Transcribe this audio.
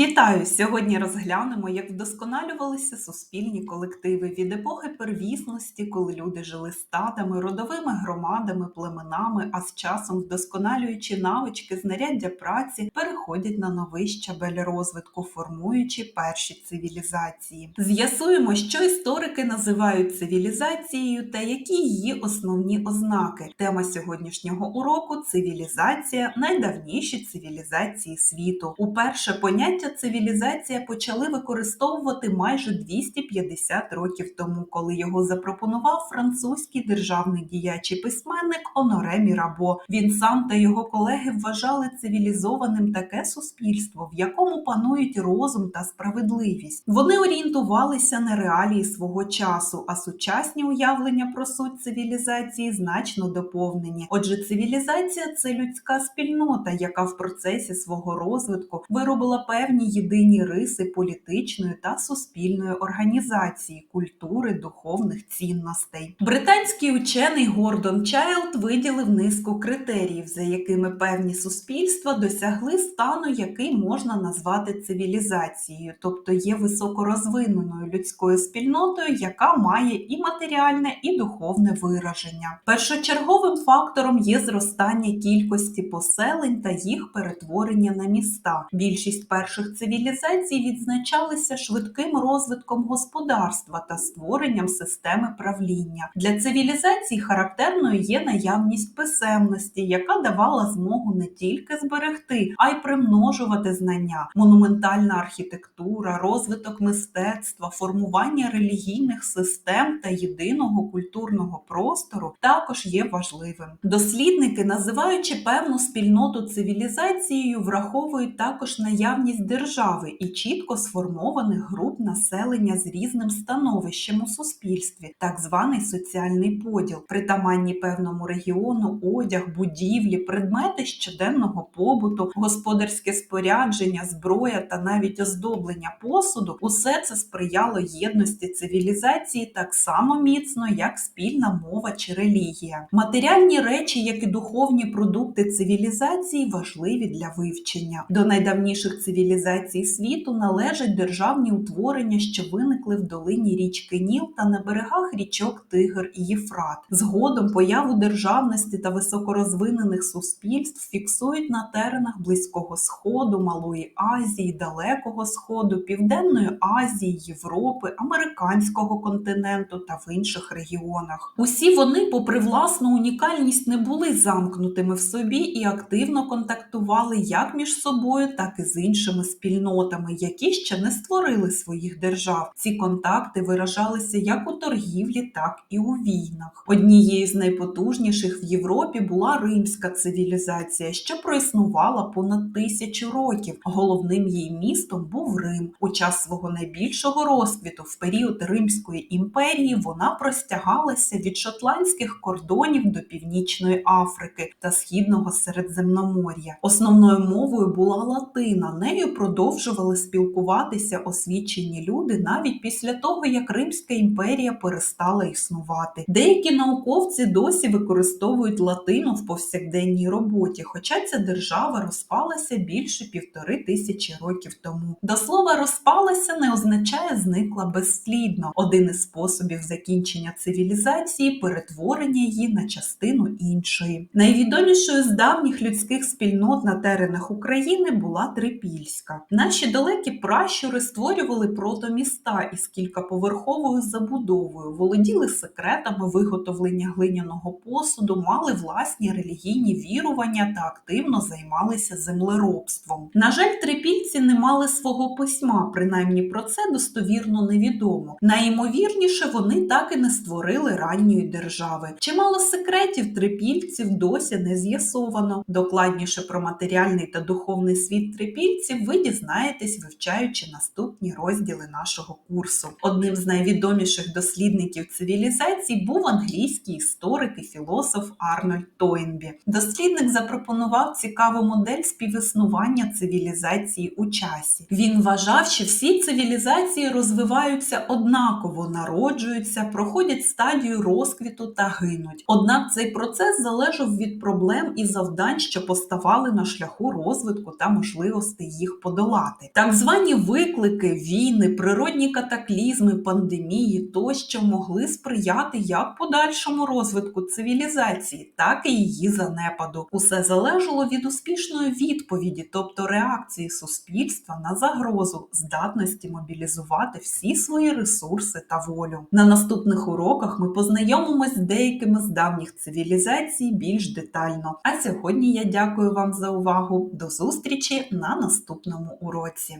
Вітаю! Сьогодні розглянемо, як вдосконалювалися суспільні колективи від епохи первісності, коли люди жили стадами, родовими громадами, племенами, а з часом, вдосконалюючи навички, знаряддя праці, переходять на новий щабель розвитку, формуючи перші цивілізації. З'ясуємо, що історики називають цивілізацією та які її основні ознаки. Тема сьогоднішнього уроку цивілізація найдавніші цивілізації світу. Уперше поняття цивілізація почали використовувати майже 250 років тому, коли його запропонував французький державний діяч і письменник Оноре Мірабо. Він сам та його колеги вважали цивілізованим таке суспільство, в якому панують розум та справедливість. Вони орієнтувалися на реалії свого часу, а сучасні уявлення про суть цивілізації значно доповнені. Отже, цивілізація це людська спільнота, яка в процесі свого розвитку виробила певні єдині риси політичної та суспільної організації, культури, духовних цінностей. Британський учений Гордон Чайлд виділив низку критеріїв, за якими певні суспільства досягли стану, який можна назвати цивілізацією, тобто є високорозвиненою людською спільнотою, яка має і матеріальне, і духовне вираження. Першочерговим фактором є зростання кількості поселень та їх перетворення на міста. Більшість перших цивілізацій відзначалися швидким розвитком господарства та створенням системи правління. Для цивілізацій характерною є наявність писемності, яка давала змогу не тільки зберегти, а й примножувати знання, монументальна архітектура, розвиток мистецтва, формування релігійних систем та єдиного культурного простору також є важливим. Дослідники, називаючи певну спільноту цивілізацією, враховують також наявність держави і чітко сформованих груп населення з різним становищем у суспільстві, так званий соціальний поділ, притаманні певному регіону, одяг, будівлі, предмети щоденного побуту, господарське спорядження, зброя та навіть оздоблення посуду усе це сприяло єдності цивілізації так само міцно, як спільна мова чи релігія. Матеріальні речі, як і духовні продукти цивілізації, важливі для вивчення. До найдавніших цивілізацій світу належать державні утворення, що виникли в долині річки Ніл та на берегах річок Тигр і Єфрат. Згодом появу державності та високорозвинених суспільств фіксують на теренах Близького Сходу, Малої Азії, Далекого Сходу, Південної Азії, Європи, Американського континенту та в інших регіонах. Усі вони, попри власну унікальність, не були замкнутими в собі і активно контактували як між собою, так і з іншими спільнотами, які ще не створили своїх держав. Ці контакти виражалися як у торгівлі, так і у війнах. Однією з найпотужніших в Європі була римська цивілізація, що проіснувала понад тисячу років. Головним її містом був Рим. У час свого найбільшого розквіту, в період Римської імперії, вона простягалася від шотландських кордонів до Північної Африки та Східного Середземномор'я. Основною мовою була латина. Нею продовжували спілкуватися освічені люди навіть після того, як Римська імперія перестала існувати. Деякі науковці досі використовують латину в повсякденній роботі, хоча ця держава розпалася більше півтори тисячі років тому. До слова, розпалася не означає зникла безслідно. Один із способів закінчення цивілізації перетворення її на частину іншої. Найвідомішою з давніх людських спільнот на теренах України була Трипільська. Наші далекі пращури створювали протоміста із кількаповерховою забудовою, володіли секретами виготовлення глиняного посуду, мали власні релігійні вірування та активно займалися землеробством. На жаль, трипільці не мали свого письма, принаймні про це достовірно невідомо. Найімовірніше, вони так і не створили ранньої держави. Чимало секретів трипільців досі не з'ясовано. Докладніше про матеріальний та духовний світ трипільців ви дізнаєтесь, вивчаючи наступні розділи нашого курсу. Одним з найвідоміших дослідників цивілізацій був англійський історик і філософ Арнольд Тойнбі. Дослідник запропонував цікаву модель співіснування цивілізації у часі. Він вважав, що всі цивілізації розвиваються однаково, народжуються, проходять стадію розквіту та гинуть. Однак цей процес залежав від проблем і завдань, що поставали на шляху розвитку та можливостей їх подолати. Так звані виклики, війни, природні катаклізми, пандемії тощо могли сприяти як подальшому розвитку цивілізації, так і її занепаду. Усе залежало від успішної відповіді, тобто реакції суспільства на загрозу, здатності мобілізувати всі свої ресурси та волю. На наступних уроках ми познайомимось з деякими з давніх цивілізацій більш детально. А сьогодні я дякую вам за увагу. До зустрічі на наступному уроці.